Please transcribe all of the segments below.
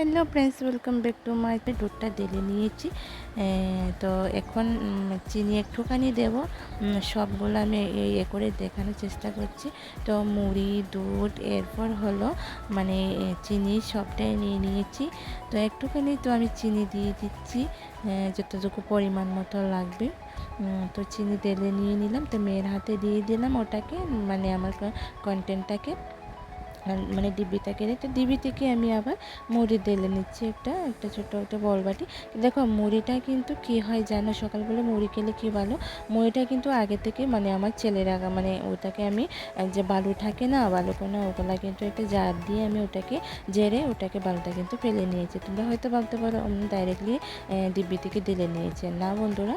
Hello friends welcome back to my দুধটা ঢেলে নিয়েছি। তো এখন চিনি একটুখানি দেব। সবগুলো আমি এ করে দেখানোর চেষ্টা করছি। তো মুড়ি, দুধ, এরপর হলো মানে চিনি সবটাই নিয়ে নিয়েছি। তো একটুখানি তো আমি চিনি দিয়ে দিচ্ছি যতটুকু পরিমাণ মতো লাগবে। তো চিনি তেলে নিয়ে নিলাম। তো মেয়ের হাতে দিয়ে দিলাম ওটাকে মানে আমার কন্টেন্টটাকে আর মানে ডিব্বিটাকে তো ডিব্বি থেকে আমি আবার মুড়ি ঢেলে নিচ্ছি একটা একটা ছোটো একটা বল বাটি দেখো, মুড়িটা কিন্তু কি হয় জানো? সকালবেলা মুড়ি খেলে কি ভালো মুড়িটা কিন্তু আগে থেকে মানে আমার ছেলেরা মানে ওটাকে আমি যে বালু থাকে না, বালু কোনা, ওগুলা কিন্তু একটা জার দিয়ে আমি ওটাকে জেরে ওটাকে বালুটা কিন্তু ফেলে নিয়েছি। তোমরা হয়তো ভাবতে পারো আমি ডাইরেক্টলি ডিব্বি থেকে ঢেলে নিয়েছে। না বন্ধুরা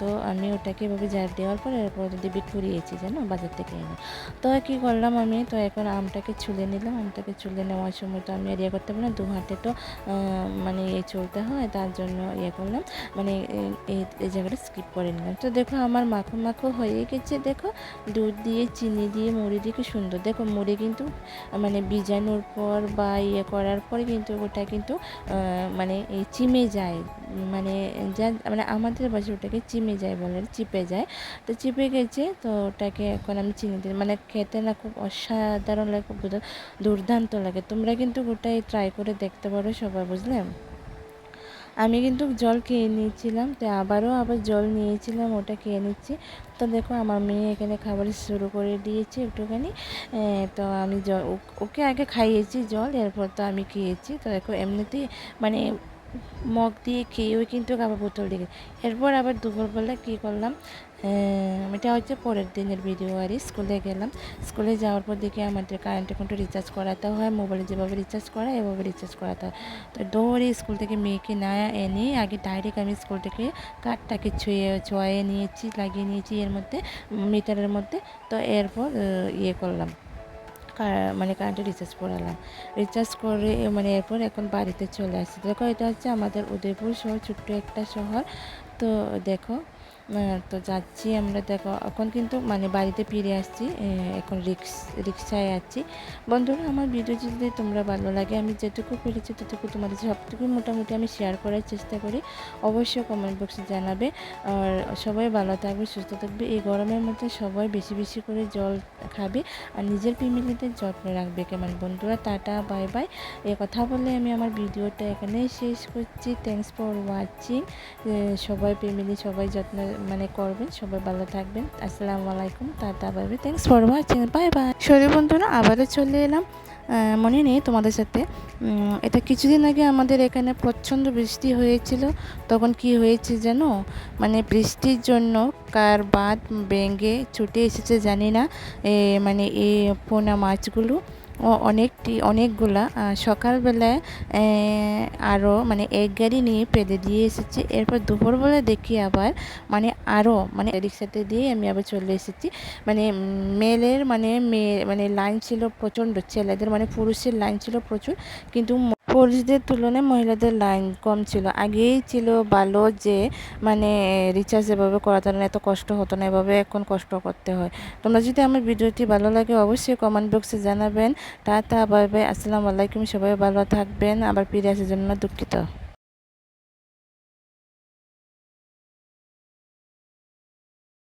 তো আমি ওটাকে এভাবে জার দেওয়ার পর এরপর ডিব্বি ফুরিয়েছি জানো? বাজার থেকে এনে। তো কী করলাম আমি? তো এখন আমটাকে ছুলে নিলাম, আমটাকে ছুলে নেওয়ার সময় তো আমি আর ইয়ে করতে পারি না, দু হাতে তো মানে ইয়ে চলতে হয়, তার জন্য ইয়ে করলাম। মানে এই- জায়গাটা স্কিপ করে নিলাম। তো দেখো আমার মাখো মাখো হয়ে গেছে, দেখো। দুধ দিয়ে, চিনি দিয়ে, মুড়ি দিয়ে সুন্দর। দেখো মুড়ি কিন্তু মানে বিজানোর পর বা ইয়ে করার পরে কিন্তু ওটা কিন্তু মানে চিমে যায়। মানে যা মানে আমাদের বাসে ওটাকে চিমে যায় বলে, চিপে যায়। তো চিপে গেছে, তো ওটাকে এখন আমি চিনি দিই। মানে খেতে না খুব অসাধারণ লাগে, খুব দুর্দান্ত লাগে। তোমরা কিন্তু ওটাই ট্রাই করে দেখতে পারো সবাই, বুঝলে? আমি কিন্তু জল খেয়ে নিয়েছিলাম, তো আবারও আবার জল নিয়েছিলাম, ওটা খেয়ে নিচ্ছি। তো দেখো, আমার মেয়ে এখানে খাবার শুরু করে দিয়েছে একটুখানি। তো আমি জল ওকে আগে খাইয়েছি জল, এরপর তো আমি খেয়েছি। তো দেখো, এমনিতেই মানে মগ দিয়ে খেয়েও কিন্তু আবার বোতল দিকে এরপর আবার দুপুরবেলা কী করলাম এটা হচ্ছে পরের দিনের ভিডিও আর স্কুলে গেলাম। স্কুলে যাওয়ার পর দেখি আমাদের কারেন্ট অ্যাকাউন্টে রিচার্জ করাতে হয় মোবাইলে যেভাবে রিচার্জ করা, এভাবে রিচার্জ করাতে হয়। তো দৌড়ে স্কুল থেকে মেয়েকে না এনে আগে ডাইরেক্ট আমি স্কুল থেকে কার্ডটাকে ছুঁয়ে, ছোঁয়ে নিয়েছি, লাগিয়ে নিয়েছি এর মধ্যে মিটারের মধ্যে। তো এরপর ইয়ে করলাম। মানে কারেন্টে রিচার্জ করালাম। রিচার্জ করে মানে এরপর এখন বাড়িতে চলে আসছি। দেখো, এটা হচ্ছে আমাদের উদয়পুর শহর, ছোট্ট একটা শহর। তো দেখো তো যাচ্ছি আমরা, দেখো, এখন কিন্তু মানে বাড়িতে ফিরে আসছি এখন রিক্স, রিক্সায় আছি। বন্ধুরা, আমার ভিডিও যদি তোমরা ভালো লাগে, আমি যেটুকু পেরেছি ততটুকু তোমাদের সবটুকু মোটামুটি আমি শেয়ার করার চেষ্টা করি। অবশ্যই কমেন্ট বক্সে জানাবে। আর সবাই ভালো থাকবে, সুস্থ থাকবে। এই গরমের মধ্যে সবাই বেশি বেশি করে জল খাবে আর নিজের ফ্যামিলিতে যত্ন রাখবে কেমন? বন্ধুরা, টাটা বাই বাই এ কথা বলে আমি আমার ভিডিওটা এখানেই শেষ করছি। থ্যাংকস ফর ওয়াচিং সবাই ফ্যামিলি সবাই যত্ন মানে করবেন, সবাই ভালো থাকবেন। আসসালামু আলাইকুম, tata, bye thanks for watching bye bye sorry বন্ধুরা, আবারও চলে এলাম। মনে নেই তোমাদের সাথে। এটা কিছুদিন আগে আমাদের এখানে প্রচণ্ড বৃষ্টি হয়েছিল। তখন কি হয়েছে জানো? মানে বৃষ্টির জন্য কার বাদ ভেঙে ছুটে এসেছে, জানি না। মানে এই পোনা মাছগুলো। ও অনেকটি, অনেকগুলা সকালবেলায় আরও মানে এক গাড়ি নিয়ে পেদে দিয়ে এসেছি। এরপর দুপুরবেলা দেখি আবার মানে আরও মানে রিক্সাতে দিয়ে আমি আবার চলে এসেছি। মানে মেলের মানে মেয়ে মানে লাইন ছিল প্রচণ্ড, ছেলেদের মানে পুরুষের লাইন ছিল প্রচুর, কিন্তু পুরুষদের তুলনায় মহিলাদের লাইন কম ছিল। আগেই ছিল ভালো যে মানে রিচার্জ এভাবে করাতে না, এত কষ্ট হতো না, এভাবে এখন কষ্ট করতে হয়। তোমরা যদি আমার ভিডিওটি ভালো লাগে, অবশ্যই কমেন্ট বক্সে জানাবেন। তা তা ভাবে আসসালামু আলাইকুম, সবাই ভালো থাকবেন। আবার ফিরে আসার জন্য দুঃখিত।